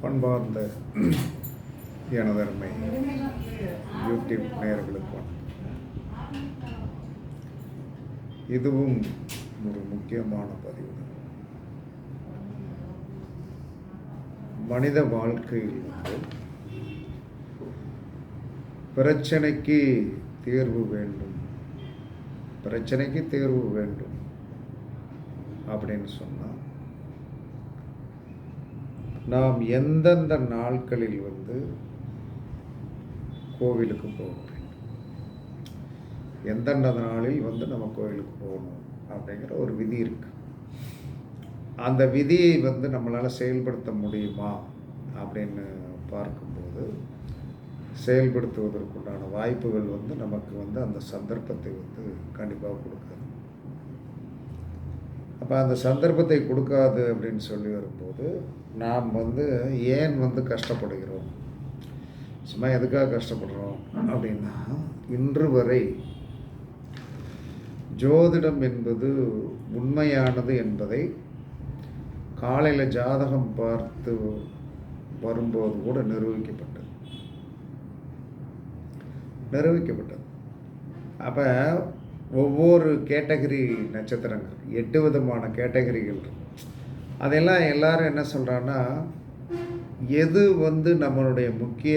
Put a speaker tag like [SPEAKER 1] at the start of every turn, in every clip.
[SPEAKER 1] பண்பார்ந்த எனதருமை யூடியூப் நேயர்களுக்கு இதுவும் ஒரு முக்கியமான பதிவு. மனித வாழ்க்கையில் வந்து பிரச்சனைக்கு தீர்வு வேண்டும். பிரச்சனைக்கு தீர்வு வேண்டும் அப்படின்னு சொன்னால் நாம் எந்தெந்த நாட்களில் வந்து கோவிலுக்கு போக வேண்டும் எந்தெந்த நாளில் வந்து நம்ம கோவிலுக்கு போகணும்? அப்படிங்கிற ஒரு விதி இருக்குது அந்த விதியை வந்து நம்மளால் செயல்படுத்த முடியுமா? அப்படின்னு பார்க்கும்போது செயல்படுத்துவதற்குண்டான வாய்ப்புகள் வந்து நமக்கு வந்து அந்த சந்தர்ப்பத்தை வந்து கண்டிப்பாக கொடுக்காது. அப்போ அந்த சந்தர்ப்பத்தை கொடுக்காது அப்படின்னு சொல்லி வரும்போது நாம் வந்து ஏன் வந்து கஷ்டப்படுகிறோம்? சும்மா எதுக்காக கஷ்டப்படுறோம்? அப்படின்னா இன்று வரை ஜோதிடம் என்பது உண்மையானது என்பதை காலையில் ஜாதகம் பார்த்து வரும்போது கூட நிரூபிக்கப்பட்டது. நிரூபிக்கப்பட்டது. அப்போ ஒவ்வொரு கேட்டகரி நட்சத்திரங்கள் எட்டு விதமான கேட்டகரிகள் அதெல்லாம் எல்லாரும் என்ன சொல்கிறான்னா எது வந்து நம்மளுடைய முக்கிய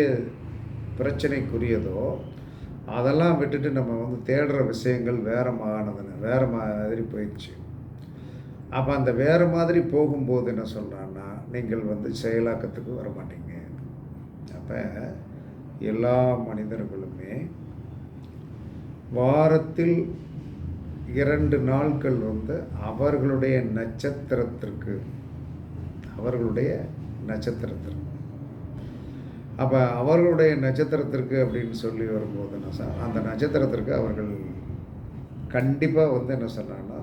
[SPEAKER 1] பிரச்சனைக்குரியதோ அதெல்லாம் விட்டுட்டு நம்ம வந்து தேடுற விஷயங்கள் வேற மானதுன்னு வேறு மாதிரி போயிடுச்சு. அப்போ அந்த வேறு மாதிரி போகும்போது என்ன சொல்கிறான்னா நீங்கள் வந்து செயலாக்கத்துக்கு வர மாட்டீங்க அப்போ எல்லா மனிதர்களுமே வாரத்தில் இரண்டு நாட்கள் வந்து அவர்களுடைய நட்சத்திரத்திற்கு அவர்களுடைய நட்சத்திரத்திற்கு. அப்போ அவர்களுடைய நட்சத்திரத்திற்கு அப்படின்னு சொல்லி வரும்போது என்ன சார் அந்த நட்சத்திரத்திற்கு அவர்கள் கண்டிப்பாக வந்து என்ன சொன்னாங்கன்னா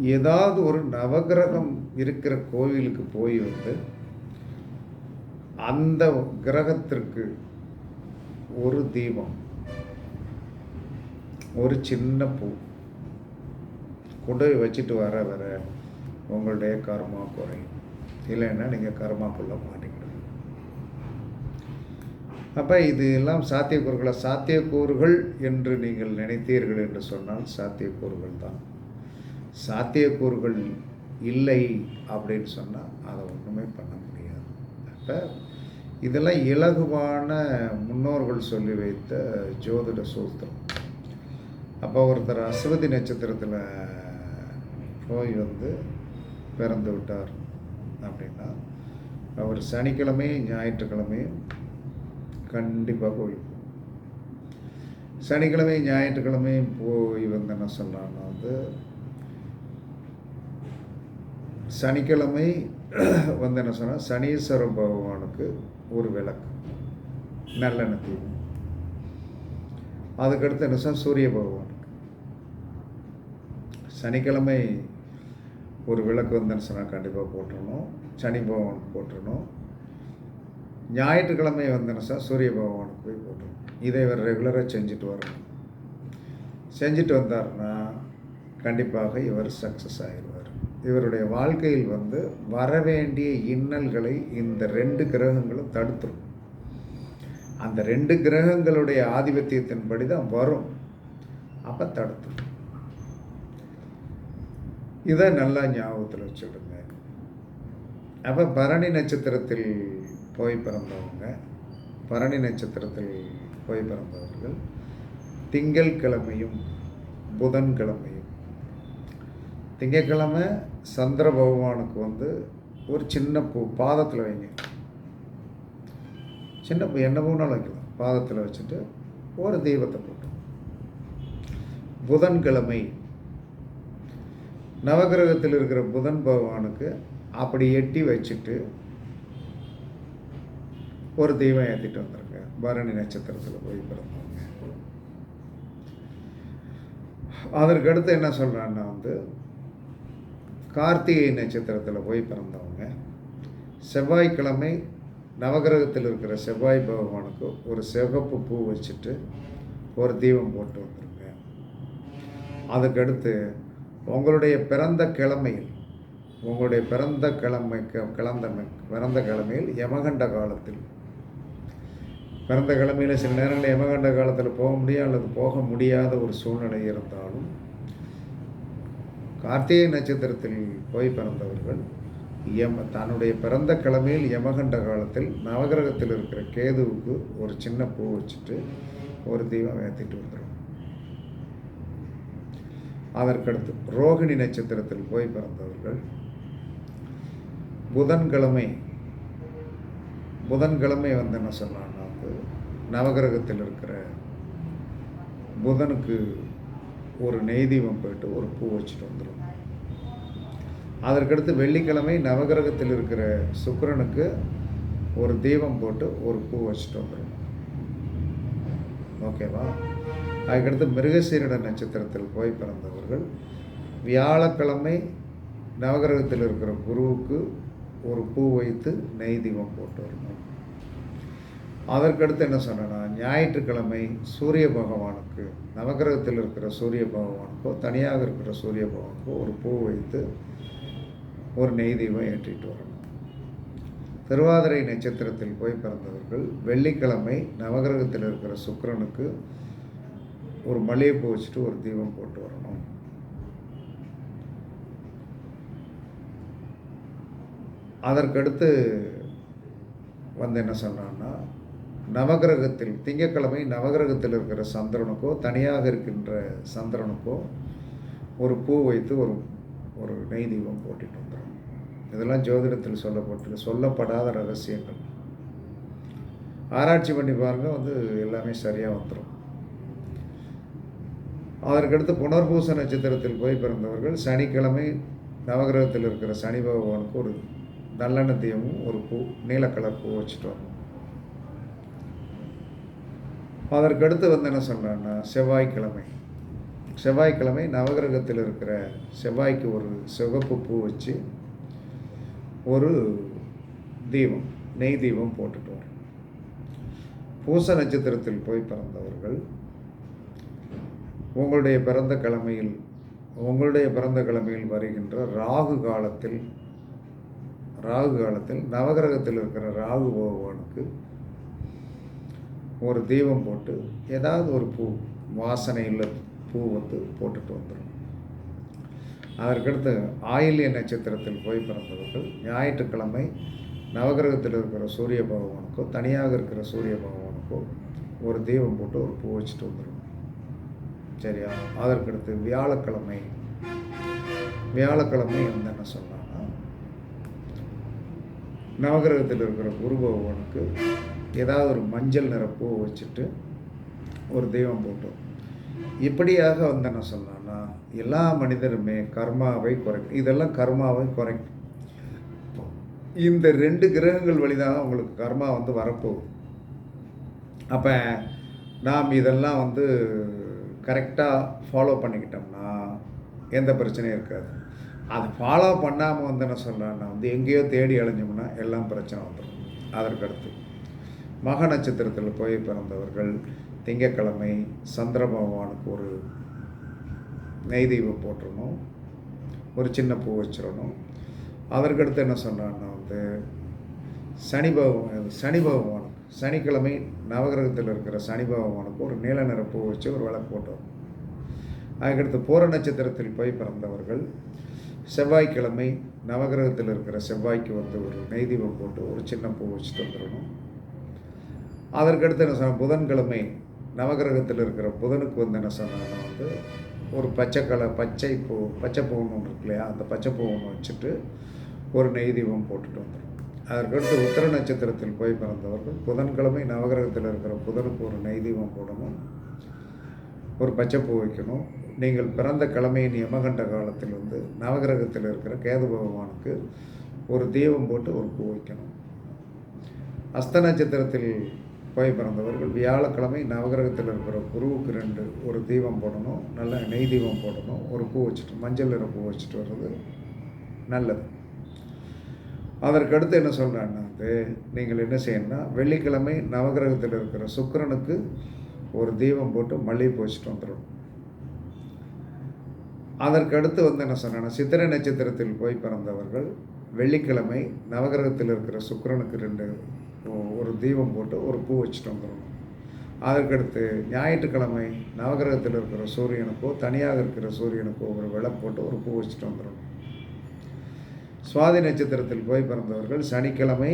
[SPEAKER 1] ஏதாவது ஒரு நவகிரகம் இருக்கிற கோவிலுக்கு போய் வந்து அந்த கிரகத்திற்கு ஒரு தீபம். ஒரு சின்ன பூ. கொண்டு போய் வச்சுட்டு வர வர உங்களுடைய கர்மா குறையும். இல்லைன்னா நீங்கள் கர்மாக்குள்ள மாட்டிக்கிடுங்க அப்போ இது எல்லாம் சாத்தியக்கூறுகளை சாத்தியக்கூறுகள் என்று நீங்கள் நினைத்தீர்கள் என்று சொன்னால் சாத்தியக்கூறுகள் தான். சாத்தியக்கூறுகள் இல்லை அப்படின்னு சொன்னால் அதை ஒன்றுமே பண்ண முடியாது. அப்போ இதெல்லாம் இலகுவான முன்னோர்கள் சொல்லி வைத்த ஜோதிட சூத்திரம். அப்போ ஒருத்தர் அஸ்வதி நட்சத்திரத்தில் போய் வந்து பிறந்து விட்டார் அப்படின்னா அவர் சனிக்கிழமையும் ஞாயிற்றுக்கிழமையும் கண்டிப்பாக கோயில் சனிக்கிழமை சனிக்கிழமையும் ஞாயிற்றுக்கிழமையும் போய் வந்து என்ன சொல்கிறான்னா வந்து சனிக்கிழமை வந்து என்ன சொன்னால் சனீஸ்வர பகவானுக்கு ஒரு விளக்கு நல்லெண்ணெய் தீபம். அதுக்கடுத்து என்ன சொன்னால் சூரிய பகவான். சனிக்கிழமை ஒரு விளக்கு வந்தேன்னு சொன்னால் கண்டிப்பாக போட்டுடணும் சனி பகவானுக்கு போட்டுடணும் ஞாயிற்றுக்கிழமை வந்தேன்னு சொன்னால் சூரிய பகவானுக்கு போய் போட்டுடணும் இதை இவர் ரெகுலராக செஞ்சுட்டு வரணும். செஞ்சுட்டு வந்தார்னா கண்டிப்பாக இவர் சக்ஸஸ் ஆகிடுவார் இவருடைய வாழ்க்கையில் வந்து வரவேண்டிய இன்னல்களை இந்த ரெண்டு கிரகங்களும் தடுத்துரும். அந்த ரெண்டு கிரகங்களுடைய ஆதிபத்தியத்தின்படி தான் வரும். அப்போ தடுத்துரும். இதை நல்லா ஞாபகத்தில் வச்சுடுங்க அப்போ பரணி நட்சத்திரத்தில் போய் பிறந்தவங்க பரணி நட்சத்திரத்தில் போய் பிறந்தவர்கள் திங்கள் கிழமையும் புதன்கிழமையும் திங்கக்கிழமை சந்திர பகவானுக்கு வந்து ஒரு சின்ன பூ பாதத்தில் வைங்க. சின்ன பூ என்ன பூனாலும் வைக்கலாம். பாதத்தில் வச்சுட்டு ஒரு தெய்வத்தை போட்டு புதன்கிழமை நவகிரகத்தில் இருக்கிற புதன் பகவானுக்கு அப்படி எட்டி வச்சுட்டு ஒரு தெய்வம் ஏற்றிட்டு வந்திருக்க. பரணி நட்சத்திரத்தில் போய் பிறந்தவங்க. அதற்கு அடுத்து என்ன சொல்கிறான்னா வந்து கார்த்திகை நட்சத்திரத்தில் போய் பிறந்தவங்க. செவ்வாய்க்கிழமை நவகிரகத்தில் இருக்கிற செவ்வாய் பகவானுக்கு ஒரு சிவப்பு பூ வச்சுட்டு ஒரு தீபம் போட்டு வந்துருங்க அதுக்கடுத்து உங்களுடைய பிறந்த கிழமையில் உங்களுடைய பிறந்த கிழமை கிளந்த பிறந்த கிழமையில் யமகண்ட காலத்தில் பிறந்த கிழமையில் சில நேரங்களில் யமகண்ட காலத்தில் போக முடியாது அல்லது போக முடியாத ஒரு சூழ்நிலை இருந்தாலும் கார்த்திகை நட்சத்திரத்தில் போய் பிறந்தவர்கள் யம தன்னுடைய பிறந்த கிழமையில் யமகண்ட காலத்தில் நவகிரகத்தில் இருக்கிற கேதுவுக்கு ஒரு சின்ன பூ வச்சுட்டு ஒரு தீபம் ஏற்றிட்டு வந்துடும் அதற்கடுத்து ரோகிணி நட்சத்திரத்தில் போய் பிறந்தவர்கள். புதன்கிழமை புதன்கிழமை வந்து என்ன சொன்னான்னா வந்து நவகிரகத்தில் இருக்கிற புதனுக்கு ஒரு நெய் தீபம் போயிட்டு ஒரு பூ வச்சுட்டு வந்துடும் அதற்கடுத்து வெள்ளிக்கிழமை நவகிரகத்தில் இருக்கிற சுக்கிரனுக்கு ஒரு தீபம் போட்டு ஒரு பூ வச்சுட்டு வந்துடும் ஓகேவா? அதுக்கடுத்து மிருகசீரிட நட்சத்திரத்தில் போய் பிறந்தவர்கள். வியாழக்கிழமை நவகிரகத்தில் இருக்கிற குருவுக்கு ஒரு பூ வைத்து நெய் தீபம் போட்டு வரணும். அதற்கடுத்து என்ன சொன்னேன்னா ஞாயிற்றுக்கிழமை சூரிய பகவானுக்கு நவகிரகத்தில் இருக்கிற சூரிய பகவானுக்கோ தனியாக இருக்கிற சூரிய பகவானுக்கோ ஒரு பூ வைத்து ஒரு நெய் தீபம் ஏற்றிட்டு வரணும். திருவாதிரை நட்சத்திரத்தில் போய் பிறந்தவர்கள் வெள்ளிக்கிழமை நவகிரகத்தில் இருக்கிற சுக்கரனுக்கு ஒரு மலையை வச்சுட்டு ஒரு தீபம் போட்டு வரணும். அதற்கடுத்து வந்து என்ன சொன்னான்னா நவகிரகத்தில் திங்கட்கிழமை நவகிரகத்தில் இருக்கிற சந்திரனுக்கோ தனியாக இருக்கின்ற சந்திரனுக்கோ ஒரு பூ வைத்து ஒரு ஒரு நெய் தீபம் போட்டுட்டு வந்துடும் இதெல்லாம் ஜோதிடத்தில் சொல்லப்பட்டு சொல்லப்படாத ரகசியங்கள். ஆராய்ச்சி பண்ணி பாருங்கள் வந்து எல்லாமே சரியாக வந்துடும் அதற்கடுத்து புனர்பூச நட்சத்திரத்தில் போய் பிறந்தவர்கள் சனிக்கிழமை நவகிரகத்தில் இருக்கிற சனி பகவானுக்கு ஒரு நல்லெண்ணெய் தீபமும் ஒரு பூ நீல கலர் பூ வச்சுட்டு வரணும். அதற்கடுத்து வந்து என்ன சொல்கிறேன்னா செவ்வாய்க்கிழமை. செவ்வாய்க்கிழமை நவகிரகத்தில் இருக்கிற செவ்வாய்க்கு ஒரு சிவப்பு பூ வச்சு ஒரு தீபம் நெய் தீபம் போட்டுட்டு வரும் பூச நட்சத்திரத்தில் போய் பிறந்தவர்கள் உங்களுடைய பிறந்த கிழமையில் உங்களுடைய பிறந்த கிழமையில் வருகின்ற ராகு காலத்தில் ராகு காலத்தில் நவகிரகத்தில் இருக்கிற ராகு பகவானுக்கு ஒரு தீபம் போட்டு ஏதாவது ஒரு பூ வாசனையில் பூ வந்து போட்டுட்டு வந்துடும் அதற்கடுத்து ஆயில்ய நட்சத்திரத்தில் போய் பிறந்தவர்கள் ஞாயிற்றுக்கிழமை நவகிரகத்தில் இருக்கிற சூரிய பகவானுக்கோ தனியாக இருக்கிற சூரிய பகவானுக்கோ ஒரு தீபம் போட்டு ஒரு பூ வச்சுட்டு வந்துடும் சரியா அதற்கடுத்து வியாழக்கிழமை வியாழக்கிழமை வந்து என்ன சொன்னான்னா நவகிரகத்தில் இருக்கிற குரு பகவானுக்கு ஏதாவது ஒரு மஞ்சள் நிற பூ வச்சுட்டு ஒரு தெய்வம் போட்டோம் இப்படியாக வந்து என்ன சொன்னான்னா எல்லா மனிதருமே கர்மாவை குறைக்கும் இதெல்லாம் கர்மாவை குறைக்கும். இந்த ரெண்டு கிரகங்கள் வழிதான் உங்களுக்கு கர்மா வந்து வரப்போகுது. அப்போ நாம் இதெல்லாம் வந்து கரெக்டாக ஃபாலோ பண்ணிக்கிட்டோம்னா எந்த பிரச்சனையும் இருக்காது. அதை ஃபாலோ பண்ணாமல் வந்து என்ன சொல்கிறேன்னா வந்து எங்கேயோ தேடி அழிஞ்சோம்னா எல்லாம் பிரச்சனை வந்துடும் அதற்கடுத்து மக நட்சத்திரத்தில் போய் பிறந்தவர்கள் திங்கக்கிழமை சந்திர பகவானுக்கு ஒரு நெய் தீபம் போட்டுறணும் ஒரு சின்ன பூ வச்சிடணும். அதற்கடுத்து என்ன சொன்னான்னா வந்து சனி பகவான் சனி பகவான் சனிக்கிழமை நவகிரகத்தில் இருக்கிற சனி பகவானுக்கு ஒரு நீல நிற பூ வச்சு ஒரு விளக்கு போட்டோம். அதுக்கடுத்து பூர நட்சத்திரத்தில் போய் பிறந்தவர்கள் செவ்வாய்க்கிழமை நவகிரகத்தில் இருக்கிற செவ்வாய்க்கு வந்து ஒரு நெய் தீபம் போட்டு ஒரு சின்ன பூ வச்சுட்டு வந்துடணும். அதற்கடுத்து என்ன சொன்ன புதன்கிழமை நவகிரகத்தில் இருக்கிற புதனுக்கு வந்து என்ன சொன்னாங்கன்னா வந்து ஒரு பச்சை கலர் பச்சை பூ பச்சை பூன்னு ஒன்று இருக்கு இல்லையா அந்த பச்சை பூ ஒன்று வச்சுட்டு ஒரு நெய் தீபம் போட்டுட்டு வந்துடும் அதற்கடுத்து உத்தர நட்சத்திரத்தில் போய் பிறந்தவர்கள் புதன்கிழமை நவகிரகத்தில் இருக்கிற புதனுக்கு ஒரு நெய் தீபம் போடணும் ஒரு பச்சை பூ வைக்கணும். நீங்கள் பிறந்த கிழமையின் யமகண்ட காலத்தில் வந்து நவகிரகத்தில் இருக்கிற கேது பகவானுக்கு ஒரு தீபம் போட்டு ஒரு பூ வைக்கணும். அஸ்த நட்சத்திரத்தில் போய் பிறந்தவர்கள் வியாழக்கிழமை நவகிரகத்தில் இருக்கிற குருவுக்கு ரெண்டு ஒரு தீபம் போடணும் நல்ல நெய் தீபம் போடணும் ஒரு பூ வச்சுட்டு மஞ்சள் நிற பூ வச்சுட்டு வர்றது நல்லது. அதற்கடுத்து என்ன சொல்கிறேன்னா வந்து நீங்கள் என்ன செய்யணும்னா வெள்ளிக்கிழமை நவகிரகத்தில் இருக்கிற சுக்கரனுக்கு ஒரு தீபம் போட்டு மல்லிகைப்பூ வச்சுட்டு வந்துடணும். அதற்கு அடுத்து வந்து என்ன சொன்னேன்னா சித்திரை நட்சத்திரத்தில் போய் பிறந்தவர்கள் வெள்ளிக்கிழமை நவகிரகத்தில் இருக்கிற சுக்கிரனுக்கு ரெண்டு ஒரு தீபம் போட்டு ஒரு பூ வச்சுட்டு வந்துடணும். அதற்கடுத்து ஞாயிற்றுக்கிழமை நவகிரகத்தில் இருக்கிற சூரியனுக்கோ தனியாக இருக்கிற சூரியனுக்கோ ஒரு விளக்கு போட்டு ஒரு பூ வச்சுட்டு வந்துடணும். சுவாதி நட்சத்திரத்தில் போய் பிறந்தவர்கள் சனிக்கிழமை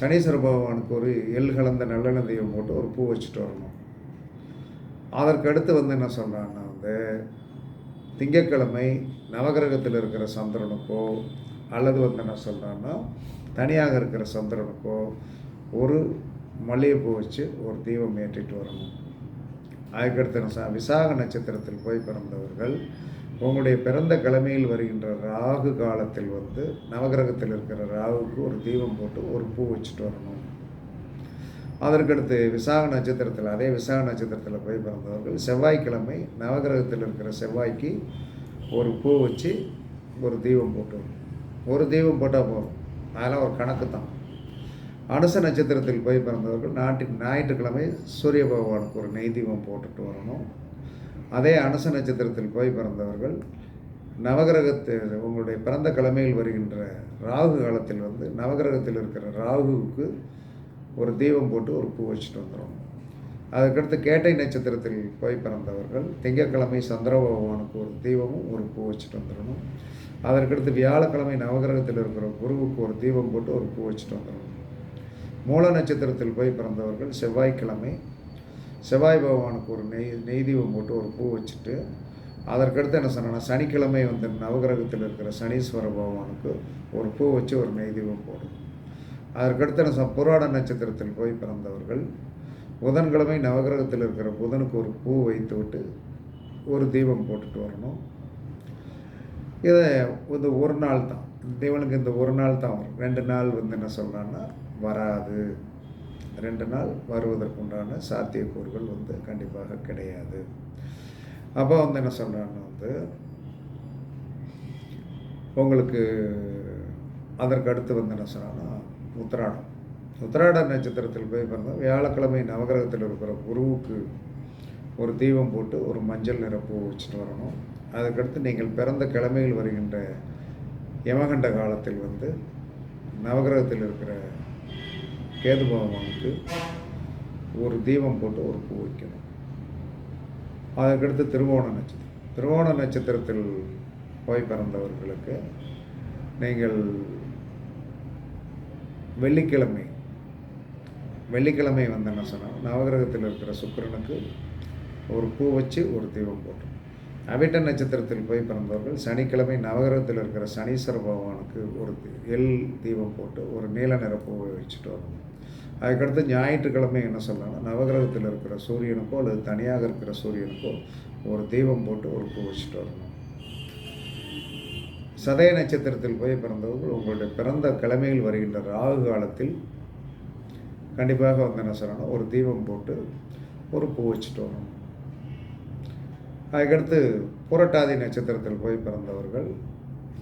[SPEAKER 1] சனீஸ்வர பகவானுக்கு ஒரு எள் கலந்த நல்லெண்ணெய் தெய்வம் போட்டு ஒரு பூ வச்சுட்டு வரணும். அதற்கு அடுத்து வந்து என்ன சொல்கிறாங்கன்னா வந்து திங்கட்கிழமை நவகிரகத்தில் இருக்கிற சந்திரனுக்கோ அல்லது வந்து என்ன சொல்கிறான்னா தனியாக இருக்கிற சந்திரனுக்கோ ஒரு மல்லிகைப்பூ வச்சு ஒரு தீபம் ஏற்றிட்டு வரணும். அதுக்கடுத்து என்ன விசாக நட்சத்திரத்தில் போய் பிறந்தவர்கள் உங்களுடைய பிறந்த கிழமையில் வருகின்ற ராகு காலத்தில் வந்து நவகிரகத்தில் இருக்கிற ராகுக்கு ஒரு தீபம் போட்டு ஒரு பூ வச்சுட்டு வரணும். அதற்கடுத்து விசாக நட்சத்திரத்தில் அதே விசாக நட்சத்திரத்தில் போய் பிறந்தவர்கள் செவ்வாய்க்கிழமை நவகிரகத்தில் இருக்கிற செவ்வாய்க்கு ஒரு பூ வச்சு ஒரு தீபம் போட்டு ஒரு தீபம் போட்டால் போதும். அதெல்லாம் ஒரு கணக்கு தான். அனுச நட்சத்திரத்தில் போய் பிறந்தவர்கள் நாட்டின் ஞாயிற்றுக்கிழமை சூரிய பகவானுக்கு ஒரு நெய் தீபம் போட்டுட்டு வரணும். அதே அனுச நட்சத்திரத்தில் போய் பிறந்தவர்கள் நவகிரகத்து உங்களுடைய பிறந்த கிழமையில் வருகின்ற ராகு காலத்தில் வந்து நவகிரகத்தில் இருக்கிற ராகுவுக்கு ஒரு தீபம் போட்டு ஒரு பூ வச்சுட்டு வந்துடும் அதுக்கடுத்து கேட்டை நட்சத்திரத்தில் போய் பிறந்தவர்கள் திங்கக்கிழமை சந்திர பகவானுக்கு ஒரு தீபமும் ஒரு பூ வச்சுட்டு வந்துடணும் அதற்கடுத்து வியாழக்கிழமை நவகிரகத்தில் இருக்கிற குருவுக்கு ஒரு தீபம் போட்டு ஒரு பூ வச்சுட்டு வந்துடணும் மூல நட்சத்திரத்தில் போய் பிறந்தவர்கள் செவ்வாய்க்கிழமை செவ்வாய் பகவானுக்கு ஒரு நெய் நெய் தீபம் போட்டு ஒரு பூ வச்சுட்டு அதற்கடுத்து என்ன சொன்னேன்னா சனிக்கிழமை வந்து நவகிரகத்தில் இருக்கிற சனீஸ்வர பகவானுக்கு ஒரு பூ வச்சு ஒரு நெய் தீபம் போடும் அதற்கடுத்து என்ன சொன்ன புராட நட்சத்திரத்தில் போய் பிறந்தவர்கள் புதன்கிழமை நவகிரகத்தில் இருக்கிற புதனுக்கு ஒரு பூ வைத்து விட்டு ஒரு தீபம் போட்டுட்டு வரணும். இதை இந்த ஒரு நாள் தான். தீவனுக்கு இந்த ஒரு நாள் தான் வரும். ரெண்டு நாள் வந்து என்ன சொல்கிறான்னா வராது. ரெண்டு நாள் வருவதற்குண்டான சாத்தியக்கூறுகள் வந்து கண்டிப்பாக கிடையாது. அப்போ வந்து என்ன சொல்கிறாங்கன்னா வந்து உங்களுக்கு அதற்கு அடுத்து வந்து என்ன சொன்னான்னா உத்திராடம். உத்திராட நட்சத்திரத்தில் போய் பிறந்தால் வியாழக்கிழமை நவகிரகத்தில் இருக்கிற குருவுக்கு ஒரு தீபம் போட்டு ஒரு மஞ்சள் நிற பூ வச்சுட்டு வரணும். அதுக்கடுத்து நீங்கள் பிறந்த கிழமையில் வருகின்ற யமகண்ட காலத்தில் வந்து நவகிரகத்தில் இருக்கிற கேது பகவானுக்கு ஒரு தீபம் போட்டு ஒரு பூ வைக்கணும். அதற்கடுத்து திருவோண நட்சத்திரம். திருவோண நட்சத்திரத்தில் போய் பிறந்தவர்களுக்கு நீங்கள் வெள்ளிக்கிழமை வெள்ளிக்கிழமை வந்து என்ன சொன்னால் நவகிரகத்தில் இருக்கிற சுக்கிரனுக்கு ஒரு பூ வச்சு ஒரு தீபம் போட்டோம். அவிட்ட நட்சத்திரத்தில் போய் பிறந்தவர்கள் சனிக்கிழமை நவகிரகத்தில் இருக்கிற சனீஸ்வர பகவானுக்கு ஒரு எல் எள் தீபம் போட்டு ஒரு நீல நிற பூவை வச்சுட்டு வரணும். அதுக்கடுத்து ஞாயிற்றுக்கிழமை என்ன சொல்லலாம் நவகிரகத்தில் இருக்கிற சூரியனுக்கோ அல்லது தனியாக இருக்கிற சூரியனுக்கோ ஒரு தீபம் போட்டு ஒரு பூ வச்சுட்டு வரணும். சதய நட்சத்திரத்தில் போய் பிறந்தவர்கள் உங்களுடைய பிறந்த கிழமையில் வருகின்ற ராகு காலத்தில் கண்டிப்பாக வந்து என்ன சொல்லணும் ஒரு தீபம் போட்டு ஒரு பூ வச்சுட்டு வரணும். அதுக்கடுத்து புரட்டாதி நட்சத்திரத்தில் போய் பிறந்தவர்கள்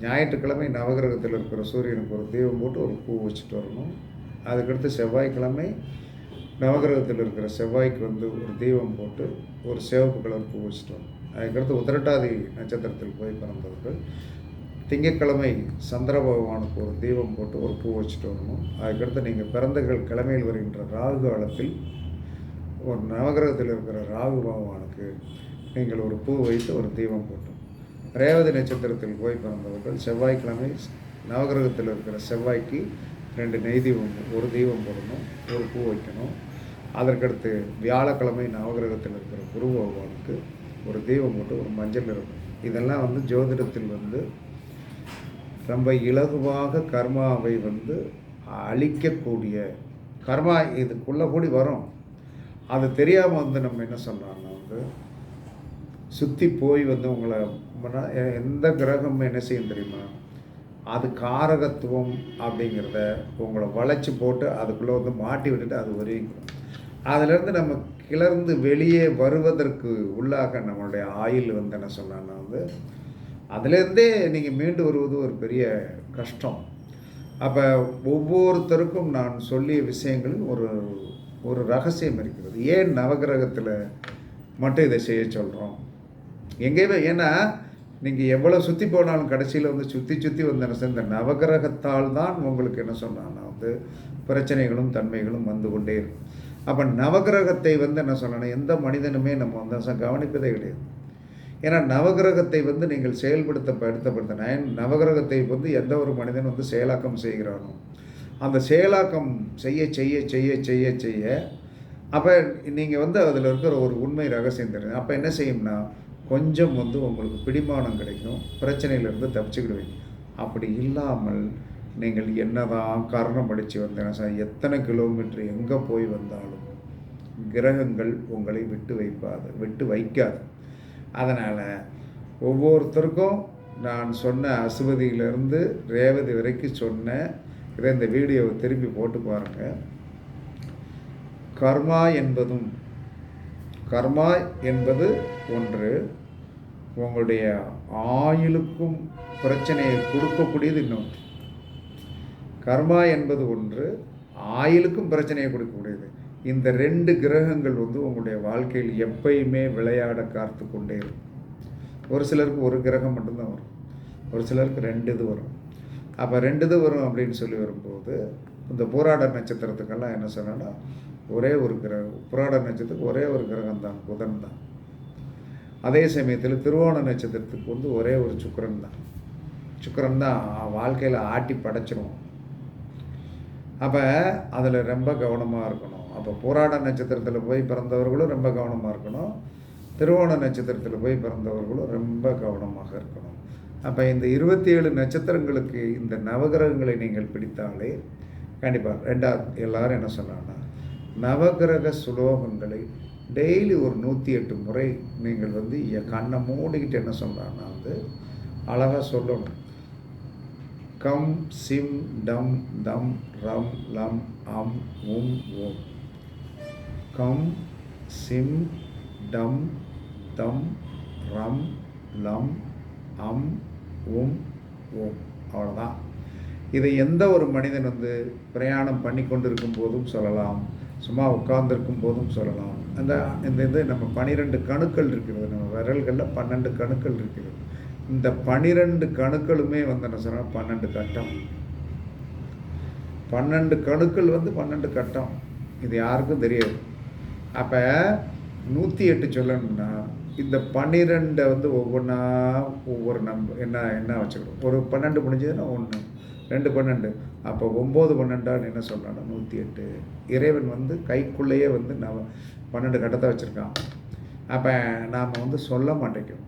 [SPEAKER 1] ஞாயிற்றுக்கிழமை நவகிரகத்தில் இருக்கிற சூரியனுக்கு ஒரு தீபம் போட்டு ஒரு பூ வச்சுட்டு வரணும். அதுக்கடுத்து செவ்வாய்க்கிழமை நவகிரகத்தில் இருக்கிற செவ்வாய்க்கு வந்து ஒரு தீபம் போட்டு ஒரு சிவப்பு கலர் பூ வச்சுட்டு அதுக்கடுத்து உத்திரட்டாதி நட்சத்திரத்தில் போய் பிறந்தவர்கள். திங்கட்கிழமை சந்திர பகவானுக்கு ஒரு தீபம் போட்டு ஒரு பூ வச்சுட்டு வரணும். அதுக்கடுத்து நீங்கள் பிறந்தகள் கிழமையில் வருகின்ற ராகு காலத்தில் ஒரு நவகிரகத்தில் இருக்கிற ராகு பகவானுக்கு நீங்கள் ஒரு பூ வைத்து ஒரு தீபம் போட்டோம். ரேவதி நட்சத்திரத்தில் போய் பிறந்தவர்கள் செவ்வாய்க்கிழமை நவகிரகத்தில் இருக்கிற செவ்வாய்க்கு ரெண்டு நெய் தீபம் ஒரு தீபம் போடணும் ஒரு பூ வைக்கணும். அதற்கடுத்து வியாழக்கிழமை நவகிரகத்தில் இருக்கிற குரு பகவானுக்கு ஒரு தீபம் போட்டு ஒரு மஞ்சள் இருக்கும் இதெல்லாம் வந்து ஜோதிடத்தில் வந்து ரொம்ப இலகுவாக கர்மாவை வந்து அழிக்கக்கூடிய கர்மா இதுக்குள்ளே கூடி வரும். அது தெரியாமல் வந்து நம்ம என்ன சொல்கிறாங்கன்னா வந்து சுற்றி போய் வந்து உங்களை எந்த கிரகம் என்ன செய்யும் தெரியுமா? அது காரகத்துவம் அப்படிங்கிறத உங்களை வளைச்சி போட்டு அதுக்குள்ளே வந்து மாட்டி விட்டுட்டு அது வருவிக்கும் அதிலேருந்து நம்ம கிளர்ந்து வெளியே வருவதற்கு உள்ளாக நம்மளுடைய ஆயுள் வந்து என்ன சொன்னான்னா வந்து அதுலேருந்தே நீங்கள் மீண்டு வருவது ஒரு பெரிய கஷ்டம். அப்போ ஒவ்வொருத்தருக்கும் நான் சொல்லிய விஷயங்களில் ஒரு ஒரு ரகசியம் இருக்கிறது. ஏன் நவகிரகத்தில் மட்டும் இதை செய்ய சொல்கிறோம் எங்கேயுமே ஏன்னா நீங்கள் எவ்வளோ சுற்றி போனாலும் கடைசியில் வந்து சுற்றி சுற்றி வந்து என்ன இந்த நவகிரகத்தால் தான் உங்களுக்கு என்ன சொன்னான்னா வந்து பிரச்சனைகளும் தன்மைகளும் வந்து கொண்டே இருக்கும். அப்போ நவகிரகத்தை வந்து என்ன சொல்லணும் எந்த மனிதனுமே நம்ம வந்து கவனிப்பதே கிடையாது. ஏன்னா நவகிரகத்தை வந்து நீங்கள் செயல்படுத்த படுத்தப்படுத்த நவகிரகத்தை வந்து எந்த ஒரு மனிதன் வந்து செயலாக்கம் செய்கிறானோ அந்த செயலாக்கம் செய்ய செய்ய செய்ய செய்ய செய்ய அப்போ நீங்கள் வந்து அதில் இருக்கிற ஒரு உண்மை ரகசியம் தெரியும். அப்போ என்ன செய்யும்னா கொஞ்சம் வந்து உங்களுக்கு பிடிமானம் கிடைக்கும் பிரச்சனையிலேருந்து தப்பிச்சுக்கிடுவீங்க. அப்படி இல்லாமல் நீங்கள் என்னதான் காரணம் அடித்து வந்தீங்கன்னா சார் எத்தனை கிலோமீட்டர் எங்கே போய் வந்தாலும் கிரகங்கள் உங்களை விட்டு வைப்பாது விட்டு வைக்காது. அதனால் ஒவ்வொருத்தருக்கும் நான் சொன்ன அசுவதியிலிருந்து ரேவதி வரைக்கும் சொன்ன இதை இந்த வீடியோவை திரும்பி போட்டு பாருங்கள் கர்மா என்பதும் கர்மா என்பது ஒன்று உங்களுடைய ஆயுளுக்கும் பிரச்சனையை கொடுக்கக்கூடியது இன்னொன்று. கர்மா என்பது ஒன்று ஆயுளுக்கும் பிரச்சனையை கொடுக்கக்கூடியது. இந்த ரெண்டு கிரகங்கள் வந்து உங்களுடைய வாழ்க்கையில் எப்பயுமே விளையாட காத்து கொண்டே இருக்கும். ஒரு சிலருக்கு ஒரு கிரகம் மட்டும்தான் வரும். ஒரு சிலருக்கு ரெண்டு இது வரும். அப்போ ரெண்டு இது வரும் அப்படின்னு சொல்லி வரும்போது இந்த போராட நட்சத்திரத்துக்கெல்லாம் என்ன சொன்னேன்னா ஒரே ஒரு கிரகம் புராட நட்சத்திரத்துக்கு ஒரே ஒரு கிரகம் தான் புதன் தான் அதே சமயத்தில் திருவோண நட்சத்திரத்துக்கு வந்து ஒரே ஒரு சுக்கரன் தான் சுக்கரன் தான் வாழ்க்கையில் ஆட்டி படைச்சிரும் அப்போ அதில் ரொம்ப கவனமாக இருக்கணும். அப்போ போராட நட்சத்திரத்தில் போய் பிறந்தவர்களும் ரொம்ப கவனமாக இருக்கணும். திருவோண நட்சத்திரத்தில் போய் பிறந்தவர்களும் ரொம்ப கவனமாக இருக்கணும். அப்போ இந்த இருபத்தி ஏழு நட்சத்திரங்களுக்கு இந்த நவகிரகங்களை நீங்கள் பிடித்தாலே கண்டிப்பாக ரெண்டாவது எல்லாரும் என்ன சொன்னாங்கன்னா நவகிரக சுலோகங்களை டெய்லி ஒரு நூற்றி எட்டு முறை நீங்கள் வந்து என் கண்ணை மூடிக்கிட்டு என்ன சொல்கிறாங்கன்னா வந்து அழகாக சொல்லணும். கம் சிம் டம் தம் ரம் லம் அம் உம் ஓம். கம் சிம் டம் தம் ரம் லம் அம் உம் ஓம். அவ்வளோதான் இதை எந்த ஒரு மனிதன் வந்து பிரயாணம் பண்ணி கொண்டிருக்கும் போதும் சொல்லலாம் சும்மா உட்கார்ந்துருக்கும் போதும் சொல்லலாம். அந்த இந்த இது நம்ம பனிரெண்டு கணுக்கள் இருக்கிறது நம்ம விரல்களில் பன்னெண்டு கணுக்கள் இருக்கிறது. இந்த பனிரெண்டு கணுக்களுமே வந்து என்ன சொன்னால் பன்னெண்டு கட்டம். பன்னெண்டு கணுக்கள் வந்து பன்னெண்டு கட்டம். இது யாருக்கும் தெரியாது. அப்போ நூற்றி எட்டு சொல்லணும்னா இந்த பன்னிரெண்டை வந்து ஒவ்வொன்றா ஒவ்வொரு நம்ப என்ன என்ன வச்சுக்கணும்? ஒரு பன்னெண்டு முடிஞ்சதுன்னா ஒன்று ரெண்டு பன்னெண்டு. அப்போ ஒம்பது பன்னெண்டான்னு என்ன சொல்கிறான்னா நூற்றி எட்டு. இறைவன் வந்து கைக்குள்ளேயே வந்து நவ பன்னெண்டு கட்டத்தை வச்சுருக்கான். அப்போ நாம் வந்து சொல்ல மாட்டேங்கிறோம்.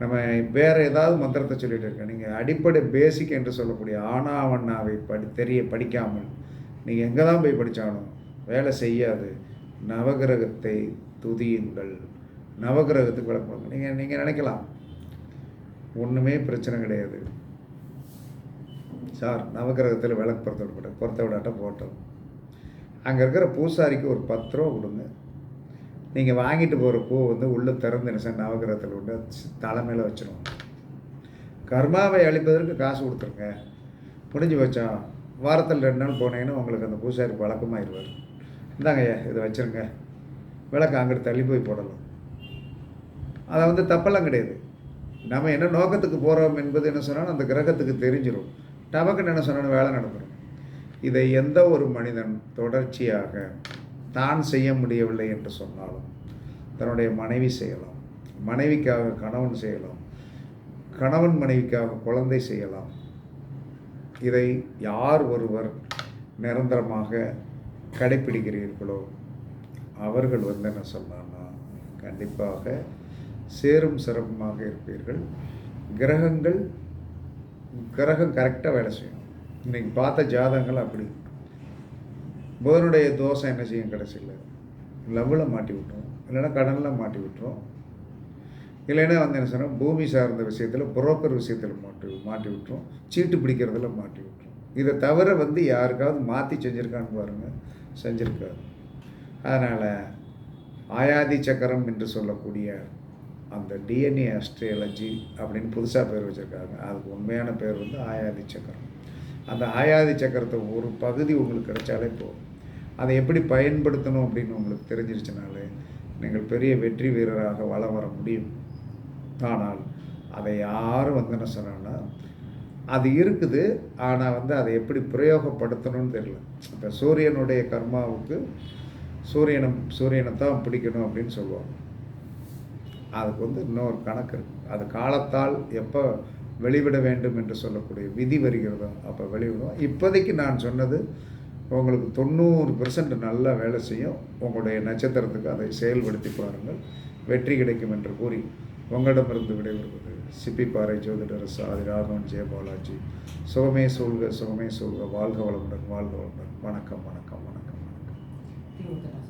[SPEAKER 1] நம்ம வேறு ஏதாவது மந்திரத்தை சொல்லிகிட்டு இருக்கோம் நீங்கள் அடிப்படை பேசிக் என்று சொல்லக்கூடிய ஆனாவண்ணாவை படி தெரிய படிக்காமல் நீங்கள் எங்கே தான் போய் படித்தாலும் வேலை செய்யாது. நவகிரகத்தை துதியுங்கள். நவகிரகத்துக்கு விளக்கம் நீங்கள் நீங்கள் நினைக்கலாம். ஒன்றுமே பிரச்சனை கிடையாது. சார் நவகிரகத்தில் விளக்கு பொருத்த விட பொருத்த விடாட்ட போட்டோம். அங்கே இருக்கிற பூசாரிக்கு ஒரு பத்து ரூபா கொடுங்க. நீங்கள் வாங்கிட்டு போகிற பூ வந்து உள்ளே திறந்து நினைச்ச நவகிரகத்தில் உண்டு. தலைமையில் வச்சிடும் கர்மாவை அழிப்பதற்கு காசு கொடுத்துருங்க. முடிஞ்சு வச்சோம் வாரத்தில் ரெண்டு நாள் போனீங்கன்னா உங்களுக்கு அந்த பூசாரி பழக்கமாயிடுவார் இந்தாங்க இதை வச்சுருங்க. விளக்கு அங்கிட்டு தள்ளி போய் போடலாம். அதை வந்து தப்பெல்லாம் கிடையாது. நம்ம என்ன நோக்கத்துக்கு போகிறோம் என்பது என்ன சொன்னாலும் அந்த கிரகத்துக்கு தெரிஞ்சிடும் டபக்குன்னு என்ன சொன்னாலும் வேலை நடந்துடும் இதை எந்த ஒரு மனிதன் தொடர்ச்சியாக தான் செய்ய முடியவில்லை என்று சொன்னாலும் தன்னுடைய மனைவி செய்யலாம். மனைவிக்காக கணவன் செய்யலாம். கணவன் மனைவிக்காக குழந்தை செய்யலாம். இதை யார் ஒருவர் நிரந்தரமாக கடைப்பிடிக்கிறீர்களோ அவர்கள் வந்து என்ன சொன்னான்னா கண்டிப்பாக சேரும் சிறப்புமாக இருப்பீர்கள். கிரகங்கள் கிரகம் கரெக்டாக வேலை செய்யும். இன்றைக்கி பார்த்த ஜாதகங்கள் அப்படி. புதனுடைய தோஷம் என்ன செய்யும் கடைசியில்? லவ்வில் மாட்டி விட்டுரும். இல்லைன்னா கடனில் மாட்டி விட்டுரும். இல்லைன்னா வந்து என்ன சொன்னால் பூமி சார்ந்த விஷயத்தில் புரோக்கர் விஷயத்தில் மாட்டி மாட்டி விட்டுரும். சீட்டு பிடிக்கிறதுல மாட்டி விட்டுரும். இதை தவிர வந்து யாருக்காவது மாற்றி செஞ்சுருக்கான்னு பாருங்கள் செஞ்சுருக்காது. அதனால் ஆயாதி சக்கரம் என்று சொல்லக்கூடிய அந்த டிஎன்ஏ அஸ்ட்ரியாலஜி அப்படின்னு புதுசாக பேர் வச்சுருக்காங்க. அதுக்கு உண்மையான பேர் வந்து ஆயாதி சக்கரம். அந்த ஆயாதி சக்கரத்தை ஒரு பகுதி உங்களுக்கு கிடைச்சாலே போதும். அதை எப்படி பயன்படுத்தணும் அப்படின்னு உங்களுக்கு தெரிஞ்சிருச்சுனாலே நீங்கள் பெரிய வெற்றி வீரராக வளம் வர முடியும். ஆனால் அதை யாரும் வந்து என்ன சொன்னாங்கன்னா அது இருக்குது ஆனால் வந்து அதை எப்படி பிரயோகப்படுத்தணும்னு தெரியல. இப்போ சூரியனுடைய கர்மாவுக்கு சூரியனை சூரியனை தான் பிடிக்கணும் அப்படின்னு சொல்லுவாங்க. அதுக்கு வந்து இன்னொரு கணக்கு இருக்குது அது காலத்தால் எப்போ வெளிவிட வேண்டும் என்று சொல்லக்கூடிய விதி வருகிறதோ அப்போ வெளிவிடும் இப்போதைக்கு நான் சொன்னது உங்களுக்கு தொண்ணூறு பெர்சன்ட் நல்லா வேலை செய்யும். உங்களுடைய நட்சத்திரத்துக்கு அதை செயல்படுத்தி பாருங்கள். வெற்றி கிடைக்கும் என்று கூறி உங்களிடமிருந்து விடைபெறுவது சிப்பிப்பாறை ஜோதிடர் சாதி ராகவன் ஜெயபாலாஜி சுகமே சொல்க சுகமே சொல்க. வாழ்க வளமுடன் வாழ்க வளமுடன். வணக்கம் வணக்கம் வணக்கம் வணக்கம்.